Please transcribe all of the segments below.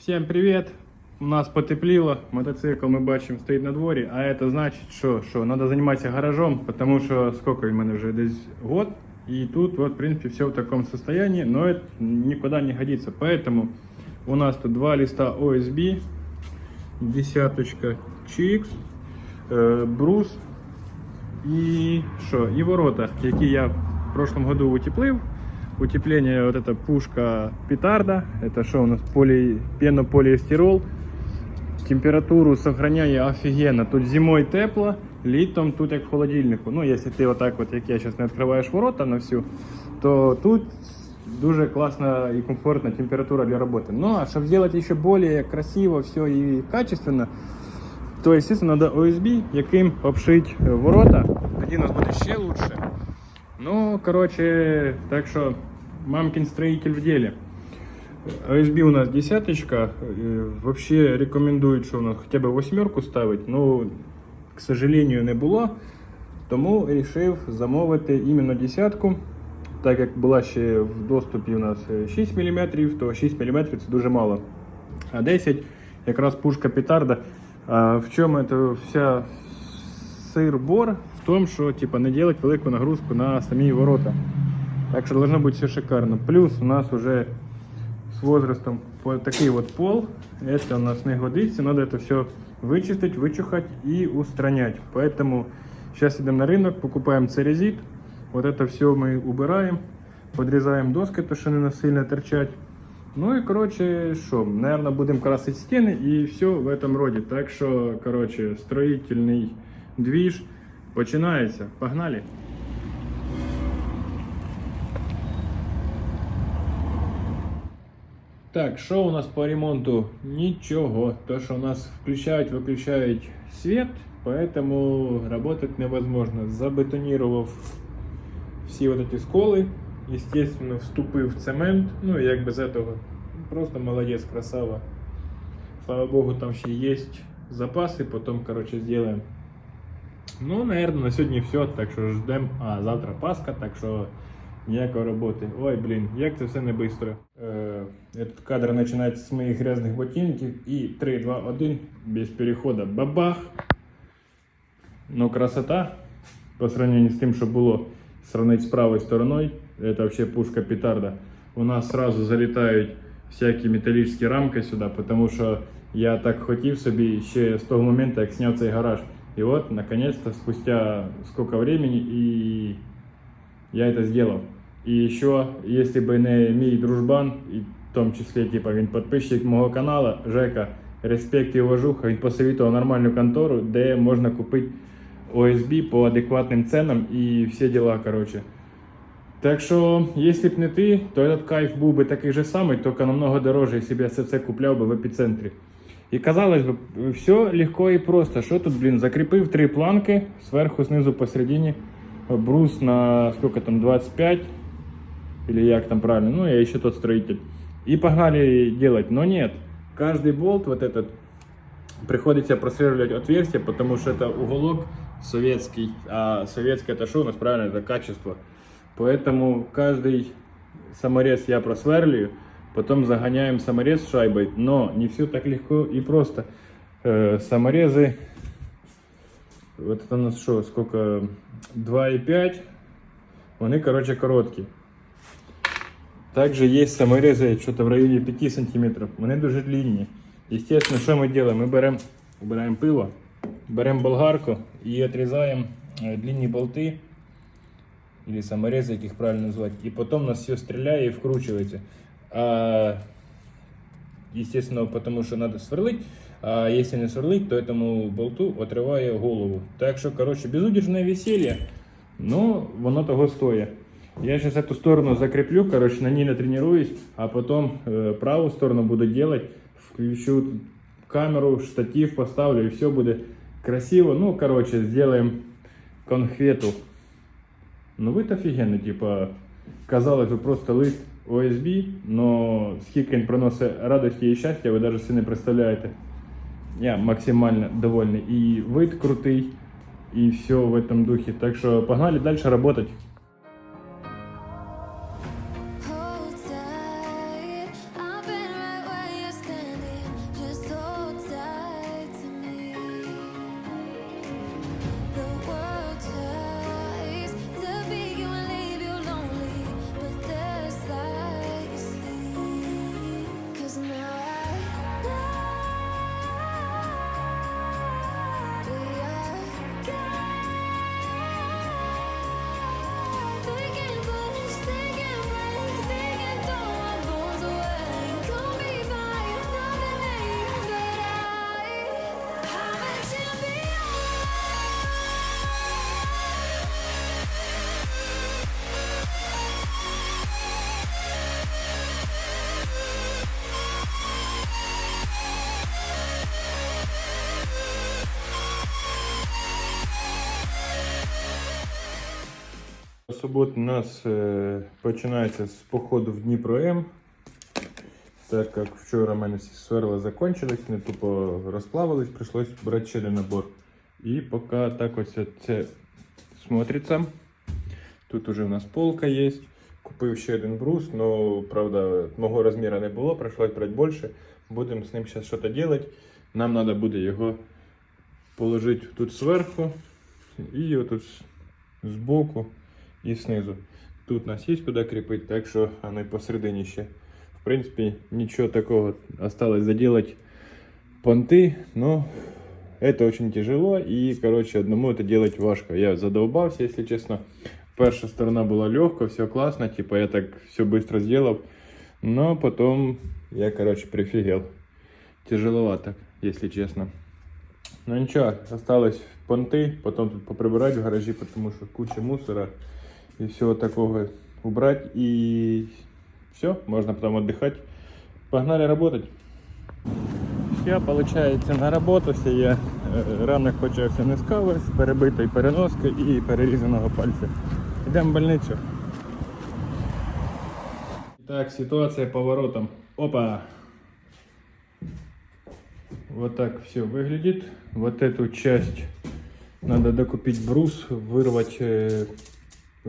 Всем привет! У нас потепліло, мотоцикл ми бачимо стоїть на дворі, а це значить, що, що треба займатися гаражом, тому що сколько в мене вже десь год, і тут вот, в принципе, все в таком состоянии, но это никуда не годится. Поэтому у нас тут два листа OSB, десяточка CX, е, брус і що, і ворота, які я в прошлом году утеплив Утепление, вот эта пушка петарда, это что у нас, поли, пенополиэстерол. Температуру сохраняє офігенно. Тут зимою тепло, літом тут як в холодильнику. Ну, якщо ти отак, от, як я зараз не відкриваєш ворота на всю, то тут дуже класна і комфортна температура для роботи. Ну, а щоб зробити ще більш красиво, все і качественно, то, естественно, надо OSB, яким обшить е, ворота. Тоді у нас буде ще лучше. Ну, короче, так что мамкин строитель в деле. OSB у нас десяточка. Вообще рекомендують, що у нас хоча б восьмерку ставить. Ну, к сожалению, не було. Тому вирішив замовити іменно десятку. Так як була ще в доступі у нас е, 6 мм, то 6 мм це дуже мало. А 10 якраз пушка петарда. А в чому це вся сир-бор? В тому, що типа, не делать велику нагрузку на самі ворота. Так що должно бути все шикарно. Плюс у нас уже с возрастом по- такий вот пол. Это у нас не годится. Надо это все вычистить, вычухать и устранять. Поэтому сейчас идем на рынок, покупаем церезит. Вот это все мы убираем. Подрезаем доски, то что не сильно торчать. Ну и, короче, что, наверное, будем красить стены и все в этом роде. Так что, короче, строительный движ починається. Погнали! Так, що у нас по ремонту? Ничего. То, что у нас включают, выключают свет, поэтому работать невозможно. Забетонировав всі вот эти сколи, естественно, вступив в цемент, ну як без этого. Просто молодец, красава. Слава богу, там ще есть запасы, потом, короче, сделаем. Ну, наверное, на сьогодні все, так що ждем. А, завтра Пасха, так що ніякої роботи. Ой, блін, як це все не швидко. Е, этот кадр починається з моїх грязних ботинків і 3, 2, 1, без переходу. Бабах! Ну, красота по сравнению с тем, что было сравнить с правой стороной, это вообще пушка петарда. У нас сразу залетают всякие металлические рамки сюда, потому что я так хотів собі ще з того моменту, як зняв цей гараж. И вот, наконец-то, спустя сколько времени, и я это сделал. И еще, если бы не мій дружбан, і в тому числі, типа, він підписчик мого каналу, Жека, респект і уважуха, він посоветував нормальну контору, де можна купити OSB по адекватним ценам і всі діла, короче. Так що, якщо б не ти, то этот кайф був би такий же самий, тільки намного дороже, якщо б я це все купляв би в епіцентрі. І казалось би, все легко і просто. Що тут, блін, закріпив три планки, зверху, знизу, посередині, Брус на сколько там, 25, или як там правильно, ну я еще тот строитель. И погнали делать, но нет, каждый болт вот этот приходится просверлить отверстие, потому что это уголок советский, а советский это что у нас правильно, это качество. Поэтому каждый саморез я просверлю, потом загоняем саморез шайбой, но не все так легко и просто. Э, саморезы, вот это у нас что, сколько, 2,5, вони, короче, короткі. Также есть саморезы что-то в районе 5 сантиметров. Вони дуже длинні. Естественно, що ми делаем? Ми беремо, убираємо пиво, беремо болгарку і отрізаємо е, длинні болти, или саморезы, як їх правильно назвати. І потім у нас все стріляє і вкручується. А, естественно, потому что надо сверлить. А если не сверлить, то этому болту отрыває голову. Так що, короче, безудержне веселье, но воно того стоїть. Я сейчас эту сторону закреплю, короче, на ней натренируюсь, а потом э, правую сторону буду делать, включу камеру, штатив поставлю, и все будет красиво. Ну, короче, сделаем конфету. Ну, вид офігенний, типа, казалось би, просто лист OSB, но скільки він приносить радості і щастя, ви навіть собі не представляєте. Я максимально довольный. И вид крутый, и все в этом духе. Так что погнали дальше работать. Суботи у нас е, починається з походу в Дніпро М. Так як вчора в мене сверла закончились, вони тупо розплавились, прийшлось брати ще набор. І поки так ось це смотриться. Тут уже у нас полка є. Купив ще один брус, но правда мого розміру не було, прийшлось брати більше. Будемо з ним зараз щось робити. Нам треба буде його положити тут зверху і отут збоку і знизу. Тут у нас є куди кріпити, так що воно і посередині ще. В принципі, нічого такого осталось заделать понты, но это очень тяжело и, короче, одному это делать важко. Я задолбался, если честно. Перша сторона была легкая, все классно, типа я так все быстро сделал, но потом я, короче, прифигел. Тяжеловато, если честно. Ну ничего, осталось понты, потом тут поприбирать в гаражі, потому что куча мусора и всего такого убрать и все, можно потом отдыхать. Погнали работать. Я, получається, наработався. Я е, ранок почався не з кави, з перебитої переноски і перерізаного пальця. Йдемо в больницю. Так, ситуація поворотом. Опа! Вот так все выглядит. Вот эту часть надо докупить брус, вырвать э,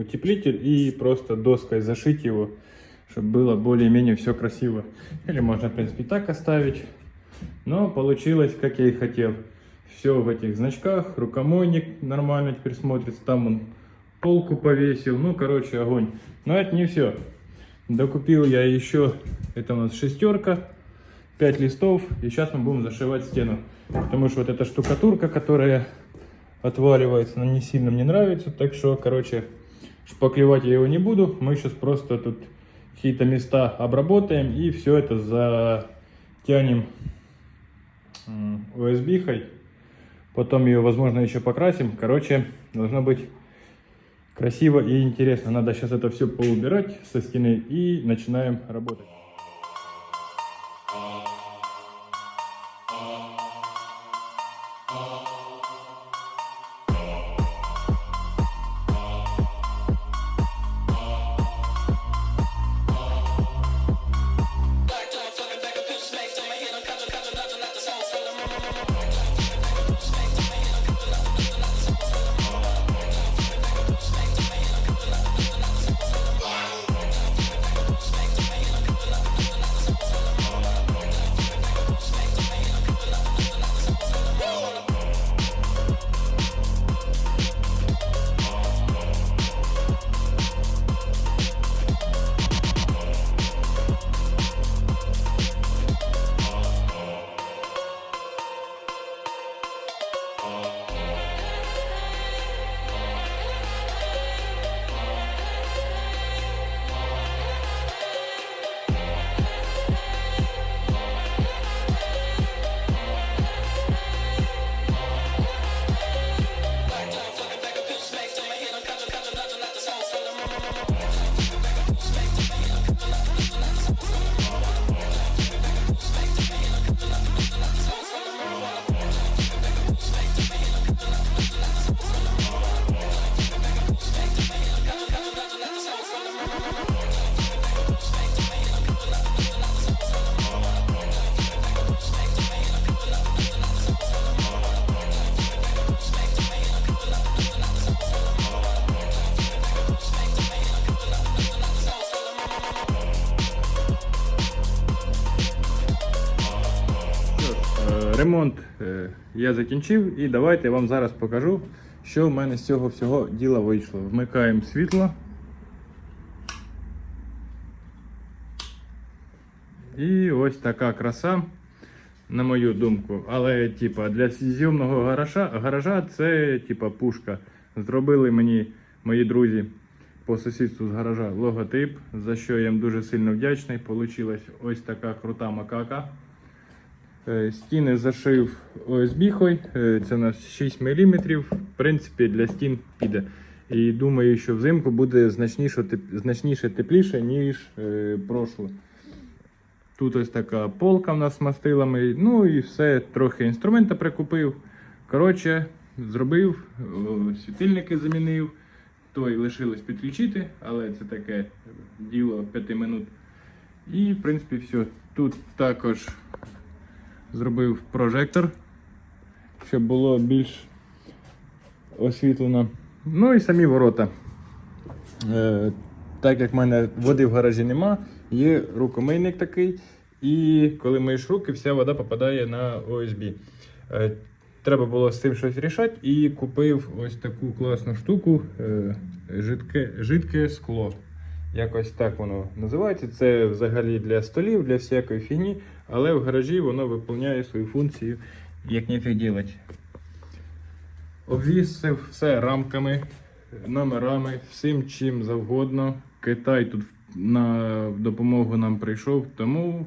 утеплитель и просто доской зашить его, чтобы было более-менее все красиво. Или можно, в принципе, так оставить. Но получилось, как я и хотел. Все в этих значках, рукомойник нормально теперь смотрится, там он полку повесил, ну, короче, огонь. Но это не все. Докупил я еще, это у нас шестерка, 5 листов, и сейчас мы будем зашивать стену. Потому что вот эта штукатурка, которая отваливается, она не сильно мне нравится, так что, короче, шпаклевать я его не буду. Мы сейчас просто тут какие-то места обработаем и все это затянем USB-хой. Потом ее, возможно, еще покрасим. Короче, должно быть красиво и интересно. Надо сейчас это все поубирать со стены и начинаем работать. Ремонт е, я закінчив і давайте я вам зараз покажу, що в мене з цього всього діла вийшло. Вмикаємо світло. І ось така краса, на мою думку. Але типа, для зйомного гаража, гаража це типа, пушка. Зробили мені мої друзі по сусідству з гаража логотип, за що я їм дуже сильно вдячний. Получилась ось така крута макака. Е, Стіни зашив ОСБ-хой, е, це у нас 6 мм. В принципі, для стін піде. І думаю, що взимку буде значніше, значніше тепліше, ніж е, прошло. Тут ось така полка в нас з мастилами. Ну і все, трохи інструмента прикупив. Коротше, зробив, світильники замінив. той лишилось підключити, але це таке діло 5 минут. І, в принципі, все. Тут також зробив прожектор, щоб було більш освітлено. Ну і самі ворота. Е, так як в мене води в гаражі нема, є рукомийник такий. І коли миєш руки, вся вода попадає на ОСБ. Е, треба було з цим щось рішати і купив ось таку класну штуку е, жидке, жидке скло. Якось так воно називається. Це взагалі для столів, для всякої фігні, але в гаражі воно виконує свою функцію, як ніфіг ділать. Обвісив все рамками, номерами, всім чим завгодно. Китай тут на допомогу нам прийшов, тому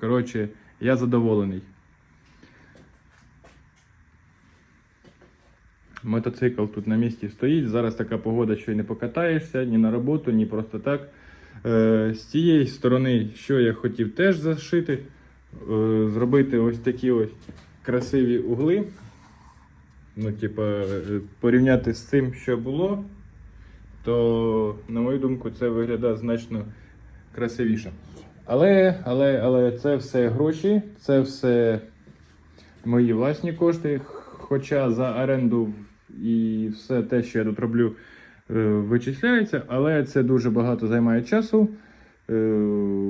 коротше, я задоволений. Мотоцикл тут на місці стоїть. Зараз така погода, що й не покатаєшся ні на роботу, ні просто так. Е, з цієї сторони, що я хотів теж зашити, зробити ось такі ось красиві угли. Ну, типа, е, порівняти з цим, що було, то, на мою думку, це виглядає значно красивіше. Але, але, але це все гроші, це все мої власні кошти. Хоча за оренду і все те, що я тут роблю, е, вичисляється, але це дуже багато займає часу, е,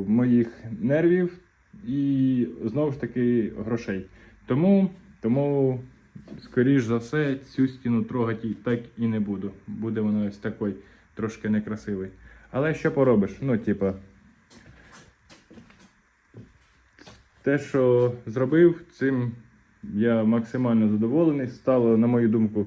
моїх нервів і знову ж таки грошей. Тому, тому скоріш за все, цю стіну трогати так і не буду. Буде вона ось такий трошки некрасивий. Але що поробиш? Ну, типа. Те, що зробив, цим я максимально задоволений. Стало, на мою думку,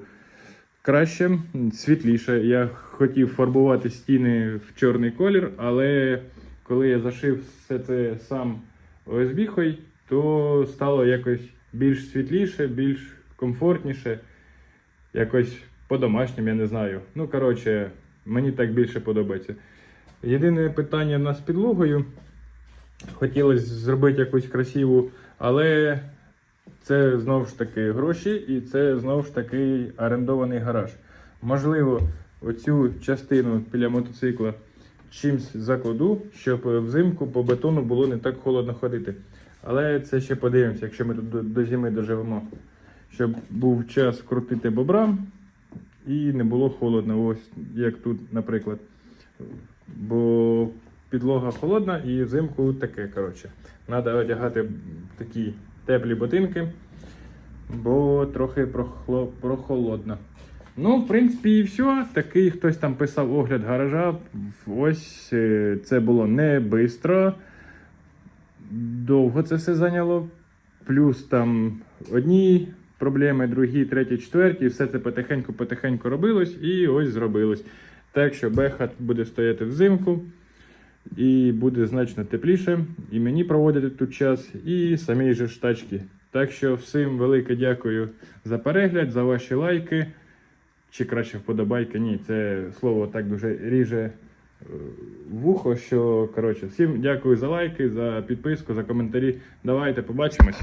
краще, світліше. Я хотів фарбувати стіни в чорний колір, але коли я зашив все це сам ОСБ-хою, то стало якось більш світліше, більш комфортніше, якось по-домашньому, я не знаю. Ну, коротше, мені так більше подобається. Єдине питання в нас з підлогою. Хотілося зробити якусь красиву, але це знову ж таки гроші, і це знову ж таки орендований гараж. Можливо, оцю частину біля мотоцикла чимсь закладу, щоб взимку по бетону було не так холодно ходити. Але це ще подивимося, якщо ми тут до, зими доживемо. Щоб був час крутити бобра і не було холодно, ось як тут, наприклад. Бо підлога холодна і взимку таке. коротше. Треба одягати такі теплі ботинки, бо трохи прохолодно. Ну, в принципі, і все. Такий хтось там писав огляд гаража. Ось е, це було не швидко. Довго це все зайняло. Плюс там одні проблеми, другі, треті, четверті. Все це потихеньку-потихеньку робилось і ось зробилось. Так що беха буде стояти взимку і буде значно тепліше. І мені проводити тут час, і самій же ж тачки. Так що всім велике дякую за перегляд, за ваші лайки. Чи краще вподобайки. Ні, це слово так дуже ріже е, вухо, що коротше, всім дякую за лайки, за підписку, за коментарі. Давайте побачимось.